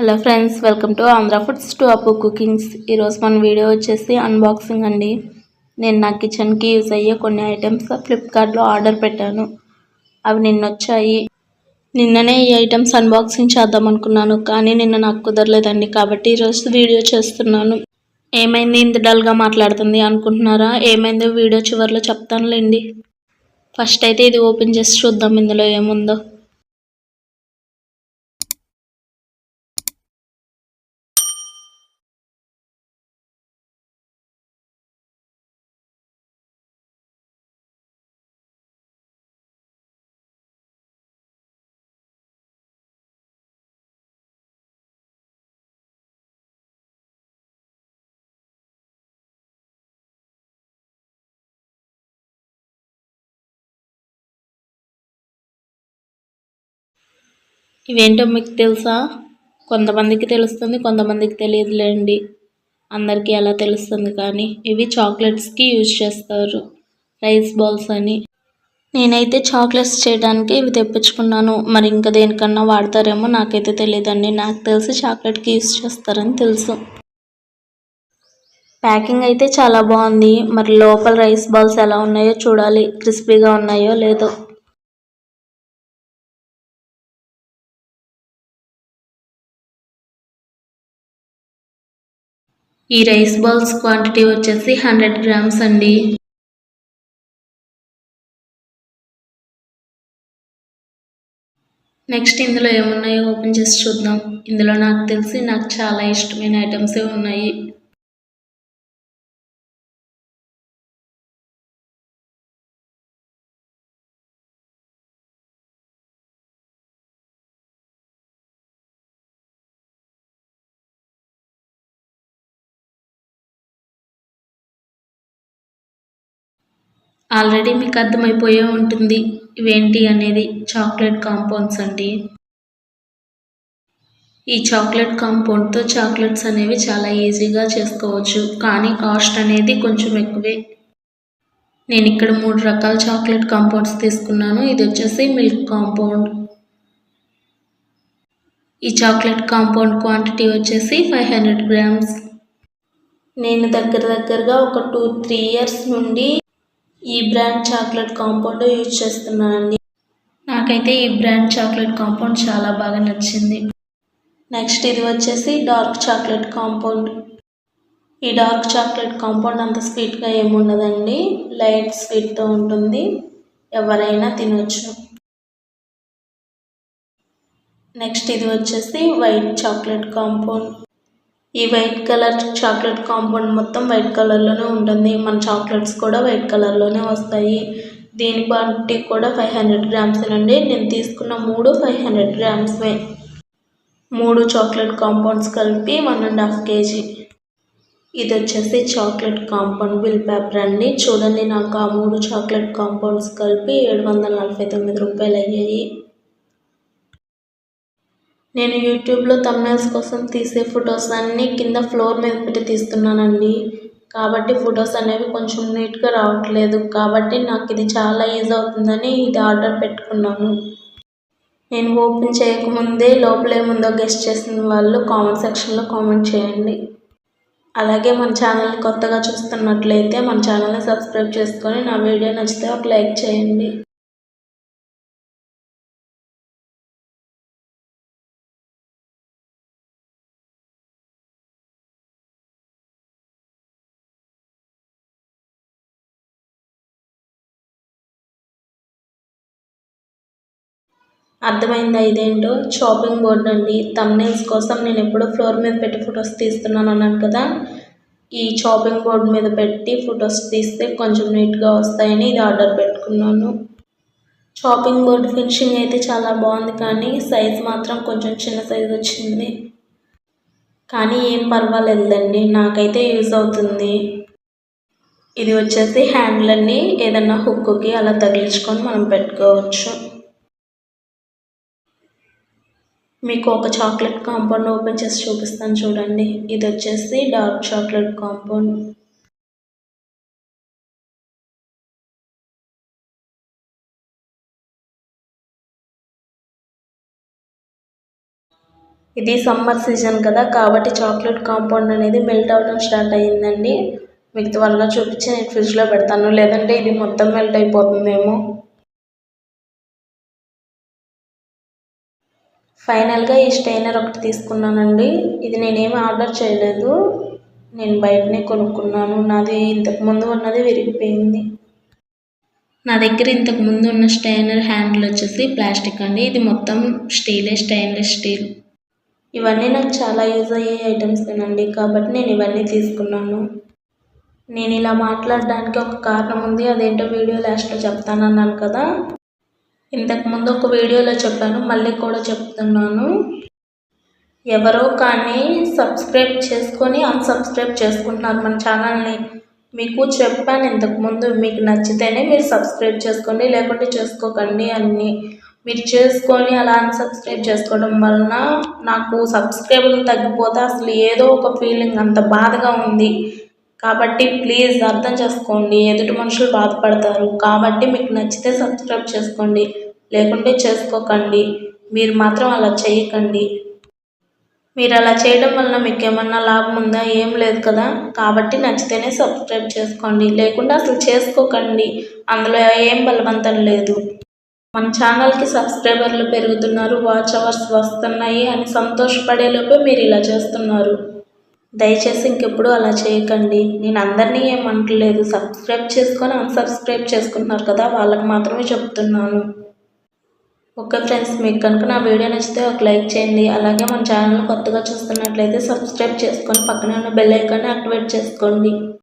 Hello friends welcome to Andhra foods to Appu cookings. ఈరోజు మన video వచ్చేసి unboxing అండి. నేను నా కిచెన్కి యూజ్ అయ్యే కొన్ని ఐటమ్స్ ఫ్లిప్కార్ట్లో ఆర్డర్ పెట్టాను. అవి నిన్న వచ్చాయి నిన్ననే ఈ ఐటమ్స్ అన్బాక్సింగ్ చేద్దాం అనుకున్నాను కానీ నిన్న నాకు కుదరలేదండి కాబట్టి ఈరోజు వీడియో చేస్తున్నాను. ఏమైంది? ఇంత డల్గా మాట్లాడుతుంది అనుకుంటున్నారా? ఏమైందో వీడియో చివరిలో చెప్తానులేండి. ఫస్ట్ అయితే ఇది ఓపెన్ చేసి చూద్దాం ఇందులో ఏముందో. ఇవేంటో మీకు తెలుసా? కొంతమందికి తెలుస్తుంది కొంతమందికి తెలియదులేండి. అందరికీ ఎలా తెలుస్తుంది కానీ ఇవి చాక్లెట్స్కి యూజ్ చేస్తారు. రైస్ బాల్స్ అని. నేనైతే చాక్లెట్స్ చేయడానికి ఇవి తెప్పించుకున్నాను. మరి ఇంకా దేనికన్నా వాడతారేమో నాకైతే తెలియదండి. నాకు తెలిసి చాక్లెట్కి యూజ్ చేస్తారని తెలుసు. ప్యాకింగ్ అయితే చాలా బాగుంది. మరి లోపల రైస్ బాల్స్ ఎలా ఉన్నాయో చూడాలి. క్రిస్పీగా ఉన్నాయో లేదో. ఈ రైస్ బాల్స్ క్వాంటిటీ వచ్చేసి హండ్రెడ్ గ్రామ్స్ అండి. నెక్స్ట్ ఇందులో ఏమున్నాయో ఓపెన్ చేసి చూద్దాం. ఇందులో నాకు తెలిసి నాకు చాలా ఇష్టమైన ఐటమ్సే ఉన్నాయి. ఆల్రెడీ మీకు అర్థమైపోయే ఉంటుంది ఇవేంటి అనేది చాక్లెట్ కాంపౌండ్స్ అండి ఈ చాక్లెట్ కాంపౌండ్తో చాక్లెట్స్ అనేవి చాలా ఈజీగా చేసుకోవచ్చు కానీ కాస్ట్ అనేది కొంచెం ఎక్కువే. నేను ఇక్కడ మూడు రకాల చాక్లెట్ కాంపౌండ్స్ తీసుకున్నాను ఇది వచ్చేసి మిల్క్ కాంపౌండ్. ఈ చాక్లెట్ కాంపౌండ్ క్వాంటిటీ వచ్చేసి ఫైవ్ హండ్రెడ్ గ్రామ్స్. నేను దగ్గర దగ్గరగా ఒక టూ త్రీ ఇయర్స్ నుండి ఈ బ్రాండ్ చాక్లెట్ కాంపౌండ్ యూజ్ చేస్తున్నానండి. నాకైతే ఈ బ్రాండ్ చాక్లెట్ కాంపౌండ్ చాలా బాగా నచ్చింది. నెక్స్ట్ ఇది వచ్చేసి డార్క్ చాక్లెట్ కాంపౌండ్. ఈ డార్క్ చాక్లెట్ కాంపౌండ్ అంత స్వీట్గా ఏముండదండి. లైట్ స్వీట్తో ఉంటుంది. ఎవరైనా తినొచ్చు. నెక్స్ట్ ఇది వచ్చేసి వైట్ చాక్లెట్ కాంపౌండ్. ఈ వైట్ కలర్ చాక్లెట్ కాంపౌండ్ మొత్తం వైట్ కలర్లోనే ఉంటుంది. మన చాక్లెట్స్ కూడా వైట్ కలర్లోనే వస్తాయి. దీని క్వాంటిటీ కూడా ఫైవ్ హండ్రెడ్ గ్రామ్స్ అండి. నేను తీసుకున్న మూడు ఫైవ్ హండ్రెడ్ గ్రామ్స్వే మూడు చాక్లెట్ కాంపౌండ్స్ కలిపి వన్ అండ్ హాఫ్ కేజీ. ఇది వచ్చేసి చాక్లెట్ కాంపౌండ్ బిల్ పేపర్ అండి. చూడండి నాకు ఆ మూడు చాక్లెట్ కాంపౌండ్స్ కలిపి ఏడు వందల నలభై తొమ్మిది రూపాయలు అయ్యాయి నేను యూట్యూబ్లో తమ్నైల్స్ కోసం తీసే ఫొటోస్ అన్నీ కింద ఫ్లోర్ మీద పెట్టి తీస్తున్నానండి. కాబట్టి ఫొటోస్ అనేవి కొంచెం నీట్గా రావట్లేదు. కాబట్టి నాకు ఇది చాలా ఈజీ అవుతుందని ఇది ఆర్డర్ పెట్టుకున్నాను. నేను ఓపెన్ చేయకముందే లోపలేముందో గెస్ట్ చేసిన వాళ్ళు కామెంట్ సెక్షన్లో కామెంట్ చేయండి. అలాగే మన ఛానల్ని కొత్తగా చూస్తున్నట్లయితే మన ఛానల్ని సబ్స్క్రైబ్ చేసుకొని నా వీడియో నచ్చితే ఒక లైక్ చేయండి. అర్థమైందా ఇదేంటో? షాపింగ్ బోర్డ్ అండి. తమ్నేల్స్ కోసం నేను ఎప్పుడో ఫ్లోర్ మీద పెట్టి ఫొటోస్ తీస్తున్నాను అన్నాను కదా. ఈ షాపింగ్ బోర్డ్ మీద పెట్టి ఫొటోస్ తీస్తే కొంచెం నీట్గా వస్తాయని ఇది ఆర్డర్ పెట్టుకున్నాను. షాపింగ్ బోర్డ్ ఫినిషింగ్ అయితే చాలా బాగుంది కానీ సైజ్ మాత్రం కొంచెం చిన్న సైజ్ వచ్చింది. కానీ ఏం పర్వాలేదండి నాకైతే యూజ్ అవుతుంది. ఇది వచ్చేసి హ్యాండ్లన్నీ ఏదన్నా హుక్కుకి అలా తగిలించుకొని మనం పెట్టుకోవచ్చు. మీకు ఒక చాక్లెట్ కాంపౌండ్ ఓపెన్ చేసి చూపిస్తాను చూడండి. ఇది వచ్చేసి డార్క్ చాక్లెట్ కాంపౌండ్. ఇది సమ్మర్ సీజన్ కదా కాబట్టి చాక్లెట్ కాంపౌండ్ అనేది మెల్ట్ అవ్వడం స్టార్ట్ అయ్యిందండి. మీకు త్వరగా చూపించి నేను ఫ్రిడ్జ్లో పెడతాను. లేదంటే ఇది మొత్తం మెల్ట్ అయిపోతుందేమో. ఫైనల్గా ఈ స్టైనర్ ఒకటి తీసుకున్నానండి. ఇది నేనేమి ఆర్డర్ చేయలేదు. నేను బయటనే కొనుక్కున్నాను. నాది ఇంతకు ముందు ఉన్నది విరిగిపోయింది. నా దగ్గర ఇంతకు ముందు ఉన్న స్టైనర్ హ్యాండిల్ వచ్చేసి ప్లాస్టిక్ అండి. ఇది మొత్తం స్టీలే స్టైన్లెస్ స్టీల్. ఇవన్నీ నాకు చాలా యూజ్ అయ్యే ఐటమ్స్ అండి. కాబట్టి నేను ఇవన్నీ తీసుకున్నాను. నేను ఇలా మాట్లాడడానికి ఒక కారణం ఉంది. అదేంటో వీడియో లాస్ట్లో చెప్తానన్నాను కదా. ఇంతకుముందు ఒక వీడియోలో చెప్పాను మళ్ళీ కూడా చెప్తున్నాను. ఎవరో కానీ సబ్స్క్రైబ్ చేసుకొని అన్సబ్స్క్రైబ్ చేసుకుంటున్నారు మన ఛానల్ని. మీకు చెప్పాను ఇంతకుముందు మీకు నచ్చితేనే మీరు సబ్స్క్రైబ్ చేసుకోండి లేకుంటే చేసుకోకండి అన్నీ. మీరు చేసుకొని అలా అన్సబ్స్క్రైబ్ చేసుకోవడం వలన నాకు సబ్స్క్రైబర్లు తగ్గిపోతే అసలు ఏదో ఒక ఫీలింగ్ అంత బాధగా ఉంది. కాబట్టి ప్లీజ్ అర్థం చేసుకోండి ఎదుటి మనుషులు బాధపడతారు. కాబట్టి మీకు నచ్చితే సబ్స్క్రైబ్ చేసుకోండి లేకుంటే చేసుకోకండి. మీరు మాత్రం అలా చేయకండి. మీరు అలా చేయడం వలన మీకు ఏమన్నా లాభం ఉందా? ఏం లేదు కదా? కాబట్టి నచ్చితేనే సబ్స్క్రైబ్ చేసుకోండి లేకుండా అసలు చేసుకోకండి. అందులో ఏం బలవంతం లేదు. మన ఛానల్కి సబ్స్క్రైబర్లు పెరుగుతున్నారు వాచ్ అవర్స్ వస్తున్నాయి అని సంతోషపడేలోపే మీరు ఇలా చేస్తున్నారు. దయచేసి ఇంకెప్పుడు అలా చేయకండి. నేను అందరినీ ఏమంటలేదు సబ్స్క్రైబ్ చేసుకొని అన్సబ్స్క్రైబ్ చేసుకుంటున్నారు కదా వాళ్ళకి మాత్రమే చెప్తున్నాను. ఓకే ఫ్రెండ్స్ మీకు కనుక నా వీడియో నచ్చితే ఒక లైక్ చేయండి. అలాగే మన ఛానల్ కొత్తగా చూస్తున్నట్లయితే సబ్స్క్రైబ్ చేసుకొని పక్కనే ఉన్న బెల్ ఐకాన్ని యాక్టివేట్ చేసుకోండి.